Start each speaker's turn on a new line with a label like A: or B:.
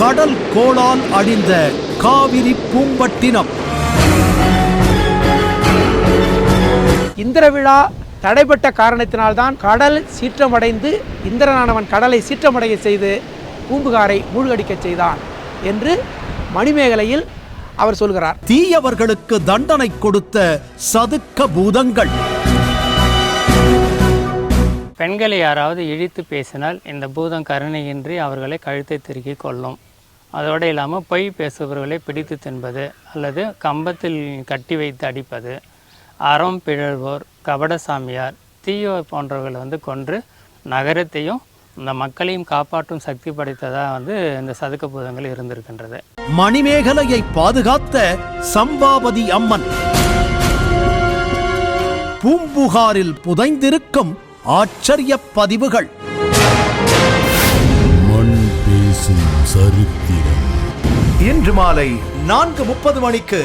A: கடல் கோளால் அழிந்த காவிரி பூம்பட்டினம்.
B: இந்திர விழா தடைப்பட்ட காரணத்தினால்தான் கடல் சீற்றமடைந்து இந்திரனானவன் கடலை சீற்றமடைய செய்து பூம்புகாரை மூழ்கடிக்கச் செய்தான் என்று மணிமேகலையில் அவர் சொல்கிறார்.
A: தீயவர்களுக்கு தண்டனை கொடுத்த சதுக்க பூதங்கள்.
C: பெண்களை யாராவது இழித்து பேசினால் இந்த பூதம் கருணையின்றி அவர்களை கழுத்தை திருக்கி கொள்ளும் அதோடு இல்லாமல் பொய் பேசுபவர்களை பிடித்து தின்பது அல்லது கம்பத்தில் கட்டி வைத்து அடிப்பது. அறம் பிழல்வோர் கபடசாமியார் தீயோர் போன்றவர்களை வந்து கொன்று நகரத்தையும் இந்த மக்களையும் காப்பாற்றும் சக்தி படைத்ததாக வந்து இந்த சதுக்க பூதங்கள் இருந்திருக்கின்றது.
A: மணிமேகலையை பாதுகாத்த சம்பாபதி அம்மன். பூம்புகாரில் புதைந்திருக்கும் ஆச்சரிய பதிவுகள்.
D: மண் பேசும் சரித்திரம்.
A: இன்று மாலை நான்கு முப்பது மணிக்கு